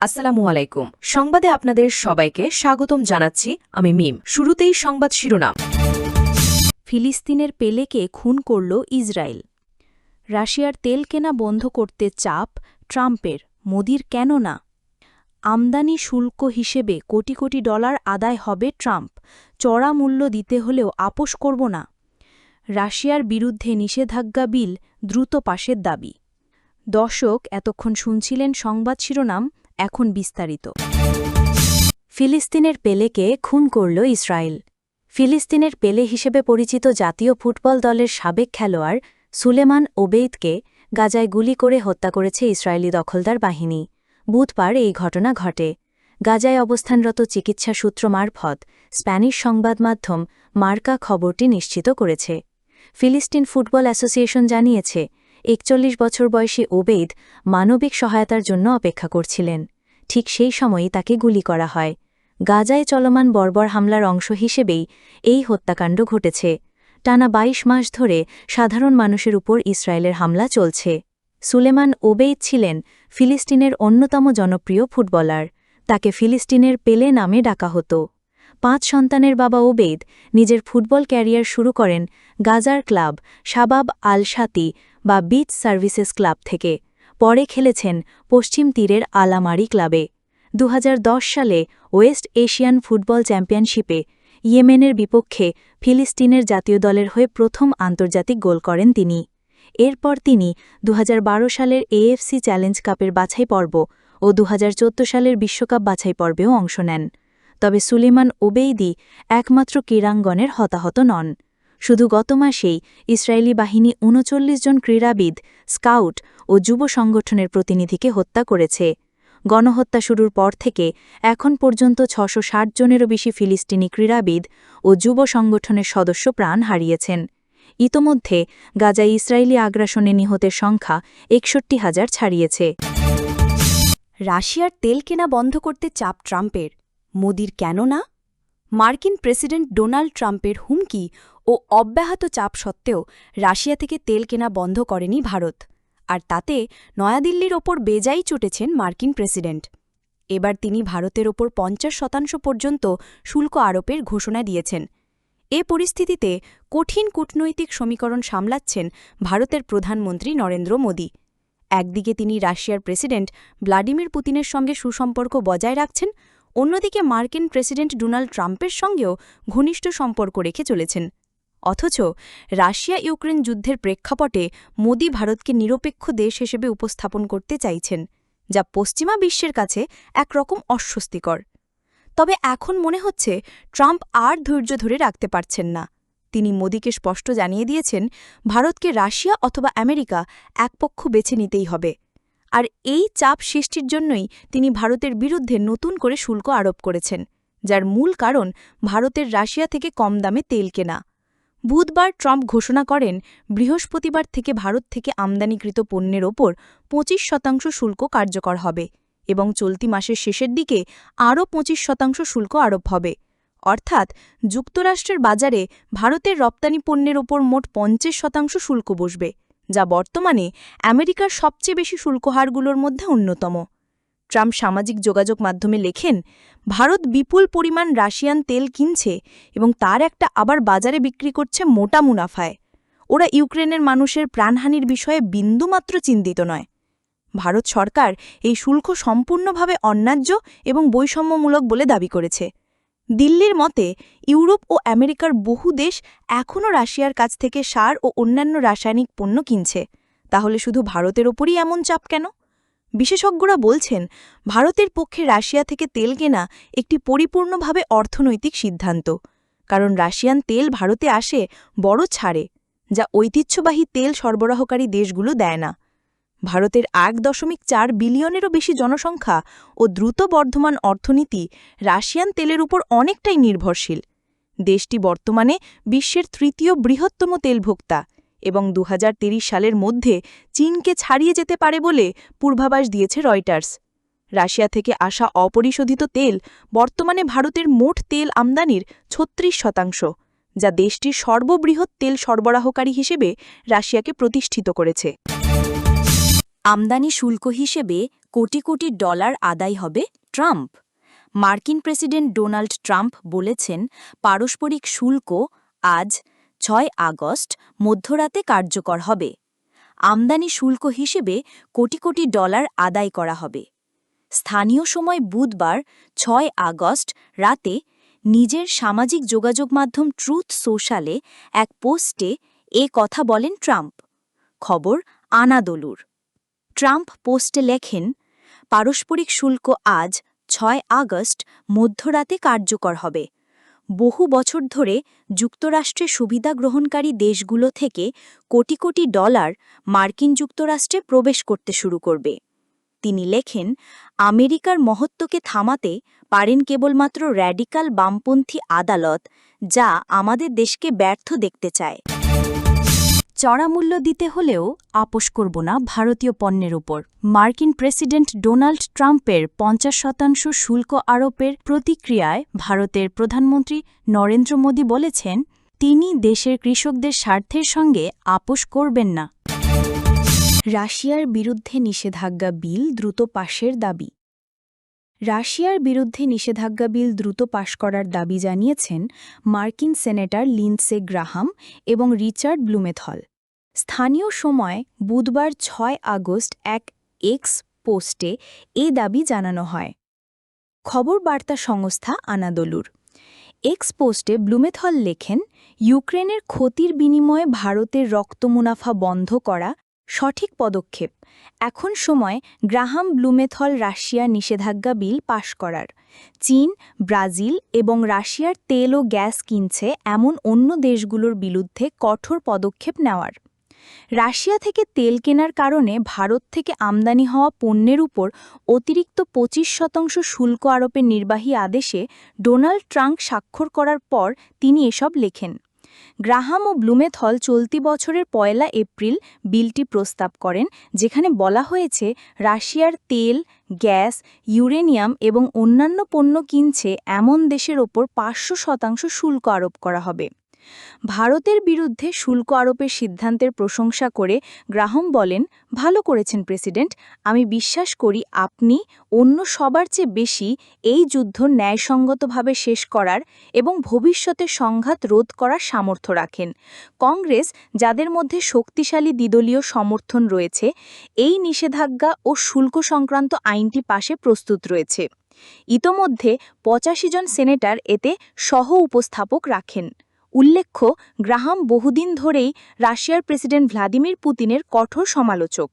আসসালামু আলাইকুম। সংবাদে আপনাদের সবাইকে স্বাগতম জানাচ্ছি আমি মিম। শুরুতেই সংবাদ শিরোনাম। ফিলিস্তিনের পেলেকে খুন করল ইসরায়েল। রাশিয়ার তেল কেনা বন্ধ করতে চাপ ট্রাম্পের, মোদির কেন না? আমদানি শুল্ক হিসেবে কোটি কোটি ডলার আদায় হবে ট্রাম্প। চড়া মূল্য দিতে হলেও আপোষ করব না। রাশিয়ার বিরুদ্ধে নিষেধাজ্ঞা বিল দ্রুত পাশের দাবি। দর্শক, এতক্ষণ শুনছিলেন সংবাদ শিরোনাম। এখন বিস্তারিত। ফিলিস্তিনের পেলেকে খুন করল ইসরায়েল। ফিলিস্তিনের পেলে হিসেবে পরিচিত জাতীয় ফুটবল দলের সাবেক খেলোয়াড় সুলেমান ওবেইদকে গাজায় গুলি করে হত্যা করেছে ইসরায়েলি দখলদার বাহিনী। বুধবার এই ঘটনা ঘটে। গাজায় অবস্থানরত চিকিৎসা সূত্র মারফত স্প্যানিশ সংবাদ মাধ্যম মার্কা খবরটি নিশ্চিত করেছে। ফিলিস্তিন ফুটবল অ্যাসোসিয়েশন জানিয়েছে, একচল্লিশ বছর বয়সী ওবেইদ মানবিক সহায়তার জন্য অপেক্ষা করছিলেন। ঠিক সেই সময়ই তাকে গুলি করা হয়। গাজায় চলমান বর্বর হামলার অংশ হিসেবেই এই হত্যাকাণ্ড ঘটেছে। টানা ২২ মাস ধরে সাধারণ মানুষের উপর ইসরায়েলের হামলা চলছে। সুলেমান ওবেইদ ছিলেন ফিলিস্তিনের অন্যতম জনপ্রিয় ফুটবলার। তাকে ফিলিস্তিনের পেলে নামে ডাকা হতো। পাঁচ সন্তানের বাবা ওবেইদ নিজের ফুটবল ক্যারিয়ার শুরু করেন গাজার ক্লাব শাবাব আল সাতি বা বিচ সার্ভিসেস ক্লাব থেকে। পরে খেলেছেন পশ্চিম তীরের আলামারি ক্লাবে। দুহাজার দশ সালে ওয়েস্ট এশিয়ান ফুটবল চ্যাম্পিয়নশিপে ইয়েমেনের বিপক্ষে ফিলিস্তিনের জাতীয় দলের হয়ে প্রথম আন্তর্জাতিক গোল করেন তিনি। এরপর তিনি দু হাজার বারো সালের এএফসি চ্যালেঞ্জ কাপের বাছাই পর্ব ও দু হাজার চৌদ্দ সালের বিশ্বকাপ বাছাই পর্বেও অংশ নেন। তবে সুলেমান ওবেইদি একমাত্র ক্রীড়াঙ্গনের হতাহত নন। শুধু গত মাসেই ইসরায়েলি বাহিনী উনচল্লিশ জন ক্রীড়াবিদ, স্কাউট ও যুব সংগঠনের প্রতিনিধিকে হত্যা করেছে। গণহত্যা শুরুর পর থেকে এখন পর্যন্ত ছশো জনেরও বেশি ফিলিস্তিনি ক্রীড়াবিদ ও যুব সংগঠনের সদস্য প্রাণ হারিয়েছেন। ইতোমধ্যে গাজায় ইসরায়েলি আগ্রাসনে নিহতের সংখ্যা একষট্টি হাজার ছাড়িয়েছে। রাশিয়ার তেল কেনা বন্ধ করতে চাপ ট্রাম্পের, মোদির কেন না? মার্কিন প্রেসিডেন্ট ডোনাল্ড ট্রাম্পের হুমকি ও অব্যাহত চাপ সত্ত্বেও রাশিয়া থেকে তেল কেনা বন্ধ করেনি ভারত, আর তাতে নয়াদিল্লির ওপর বেজাই চটেছেন মার্কিন প্রেসিডেন্ট। এবার তিনি ভারতের ওপর পঞ্চাশ শতাংশ পর্যন্ত শুল্ক আরোপের ঘোষণা দিয়েছেন। এ পরিস্থিতিতে কঠিন কূটনৈতিক সমীকরণ সামলাচ্ছেন ভারতের প্রধানমন্ত্রী নরেন্দ্র মোদী। একদিকে তিনি রাশিয়ার প্রেসিডেন্ট ভ্লাদিমির পুতিনের সঙ্গে সুসম্পর্ক বজায় রাখছেন, অন্যদিকে মার্কিন প্রেসিডেন্ট ডোনাল্ড ট্রাম্পের সঙ্গেও ঘনিষ্ঠ সম্পর্ক রেখে চলেছেন। অথচ রাশিয়া ইউক্রেন যুদ্ধের প্রেক্ষাপটে মোদি ভারতকে নিরপেক্ষ দেশ হিসেবে উপস্থাপন করতে চাইছেন, যা পশ্চিমা বিশ্বের কাছে একরকম অস্বস্তিকর। তবে এখন মনে হচ্ছে ট্রাম্প আর ধৈর্য ধরে রাখতে পারছেন না। তিনি মোদিকে স্পষ্ট জানিয়ে দিয়েছেন, ভারতকে রাশিয়া অথবা আমেরিকা একপক্ষ বেছে নিতেই হবে। আর এই চাপ সৃষ্টির জন্যই তিনি ভারতের বিরুদ্ধে নতুন করে শুল্ক আরোপ করেছেন, যার মূল কারণ ভারতের রাশিয়া থেকে কম দামে তেল কেনা। বুধবার ট্রাম্প ঘোষণা করেন, বৃহস্পতিবার থেকে ভারত থেকে আমদানিকৃত পণ্যের ওপর পঁচিশ শতাংশ শুল্ক কার্যকর হবে এবং চলতি মাসের শেষের দিকে আরও পঁচিশ শতাংশ শুল্ক আরোপ হবে। অর্থাৎ, যুক্তরাষ্ট্রের বাজারে ভারতের রপ্তানি পণ্যের ওপর মোট পঞ্চাশ শতাংশ শুল্ক বসবে, যা বর্তমানে আমেরিকার সবচেয়ে বেশি শুল্কহারগুলোর মধ্যে অন্যতম। ট্রাম্প সামাজিক যোগাযোগ মাধ্যমে লেখেন, ভারত বিপুল পরিমাণ রাশিয়ান তেল কিনছে এবং তার একটা আবার বাজারে বিক্রি করছে মোটা মুনাফায়। ওরা ইউক্রেনের মানুষের প্রাণহানির বিষয়ে বিন্দুমাত্র চিন্তিত নয়। ভারত সরকার এই শুল্ক সম্পূর্ণভাবে অন্যায্য এবং বৈষম্যমূলক বলে দাবি করেছে। দিল্লির মতে, ইউরোপ ও আমেরিকার বহু দেশ এখনও রাশিয়ার কাছ থেকে সার ও অন্যান্য রাসায়নিক পণ্য কিনছে। তাহলে শুধু ভারতের ওপরই এমন চাপ কেন? বিশেষজ্ঞরা বলছেন, ভারতের পক্ষে রাশিয়া থেকে তেল কেনা একটি পরিপূর্ণভাবে অর্থনৈতিক সিদ্ধান্ত। কারণ রাশিয়ান তেল ভারতে আসে বড় ছাড়ে, যা ঐতিহ্যবাহী তেল সরবরাহকারী দেশগুলো দেয় না। ভারতের এক দশমিক চার বিলিয়নেরও বেশি জনসংখ্যা ও দ্রুত বর্ধমান অর্থনীতি রাশিয়ান তেলের উপর অনেকটাই নির্ভরশীল। দেশটি বর্তমানে বিশ্বের তৃতীয় বৃহত্তম তেলভোক্তা। এবং দু সালের মধ্যে চীনকে ছাড়িয়ে যেতে পারে বলে পূর্বাভাস দিয়েছে রয়টার্স। রাশিয়া থেকে আসা অপরিশোধিত তেল বর্তমানে ভারতের মোট তেল আমদানির ছত্রিশ শতাংশ, যা দেশটির সর্ববৃহৎ তেল সরবরাহকারী হিসেবে রাশিয়াকে প্রতিষ্ঠিত করেছে। আমদানি শুল্ক হিসেবে কোটি কোটি ডলার আদায় হবে ট্রাম্প। মার্কিন প্রেসিডেন্ট ডোনাল্ড ট্রাম্প বলেছেন, পারস্পরিক শুল্ক আজ ছয় আগস্ট মধ্যরাতে কার্যকর হবে। আমদানি শুল্ক হিসেবে কোটি কোটি ডলার আদায় করা হবে। স্থানীয় সময় বুধবার ছয় আগস্ট রাতে নিজের সামাজিক যোগাযোগ মাধ্যম ট্রুথ সোশ্যালে এক পোস্টে এ কথা বলেন ট্রাম্প। খবর, আনাদলুর। ট্রাম্প পোস্টে লেখেন, পারস্পরিক শুল্ক আজ ছয় আগস্ট মধ্যরাতে কার্যকর হবে। বহু বছর ধরে যুক্তরাষ্ট্রে সুবিধা গ্রহণকারী দেশগুলো থেকে কোটি কোটি ডলার মার্কিন যুক্তরাষ্ট্রে প্রবেশ করতে শুরু করবে। তিনি লেখেন, আমেরিকার মহত্বকে থামাতে পারেন কেবলমাত্র র্যাডিকাল বামপন্থী আদালত, যা আমাদের দেশকে ব্যর্থ দেখতে চায়। চড়া মূল্য দিতে হলেও আপোষ করব না ভারতীয় পণ্যের উপর। মার্কিন প্রেসিডেন্ট ডোনাল্ড ট্রাম্পের পঞ্চাশ শতাংশ শুল্ক আরোপের প্রতিক্রিয়ায় ভারতের প্রধানমন্ত্রী নরেন্দ্র মোদী বলেছেন, তিনি দেশের কৃষকদের স্বার্থের সঙ্গে আপোষ করবেন না। রাশিয়ার বিরুদ্ধে নিষেধাজ্ঞা বিল দ্রুত পাশের দাবি। রাশিয়ার বিরুদ্ধে নিষেধাজ্ঞা বিল দ্রুত পাশ করার দাবি জানিয়েছেন মার্কিন সেনেটর লিন্ডসে গ্রাহাম এবং রিচার্ড ব্লুমেথল। স্থানীয় সময় বুধবার ছয় আগস্ট এক এক্স পোস্টে এ দাবি জানানো হয়। খবর বার্তা সংস্থা আনাদলুর। এক্স পোস্টে ব্লুমেথল লেখেন, ইউক্রেনের ক্ষতির বিনিময়ে ভারতের রক্ত মুনাফা বন্ধ করা সঠিক পদক্ষেপ। এখন সময় গ্রাহাম ব্লুমেথল রাশিয়া নিষেধাজ্ঞা বিল পাশ করার। চীন, ব্রাজিল এবং রাশিয়ার তেল ও গ্যাস কিনছে এমন অন্য দেশগুলোর বিরুদ্ধে কঠোর পদক্ষেপ নেওয়ার। রাশিয়া থেকে তেল কেনার কারণে ভারত থেকে আমদানি হওয়া পণ্যের উপর অতিরিক্ত পঁচিশ শতাংশ শুল্ক আরোপের নির্বাহী আদেশে ডোনাল্ড ট্রাম্প স্বাক্ষর করার পর তিনি এসব লেখেন। গ্রাহাম ও ব্লুমেথল চলতি বছরের পয়লা এপ্রিল বিলটি প্রস্তাব করেন, যেখানে বলা হয়েছে, রাশিয়ার তেল, গ্যাস, ইউরেনিয়াম এবং অন্যান্য পণ্য কিনছে এমন দেশের ওপর পাঁচশো শতাংশ শুল্ক আরোপ করা হবে। ভারতের বিরুদ্ধে শুল্ক আরোপের সিদ্ধান্তের প্রশংসা করে গ্রাহম বলেন, ভালো করেছেন প্রেসিডেন্ট, আমি বিশ্বাস করি আপনি অন্য সবার চেয়ে বেশি এই যুদ্ধ ন্যায়সঙ্গতভাবে শেষ করার এবং ভবিষ্যতে সংঘাত রোধ করার সামর্থ্য রাখেন। কংগ্রেস, যাদের মধ্যে শক্তিশালী দ্বিদলীয় সমর্থন রয়েছে, এই নিষেধাজ্ঞা ও শুল্ক সংক্রান্ত আইনটি পাশে প্রস্তুত রয়েছে। ইতোমধ্যে পঁচাশি জন সেনেটর এতে সহ উপস্থাপক রাখেন। উল্লেখ্য গ্রাহাম বহুদিন ধরেই রাশিয়ার প্রেসিডেন্ট ভ্লাদিমির পুতিনের কঠোর সমালোচক।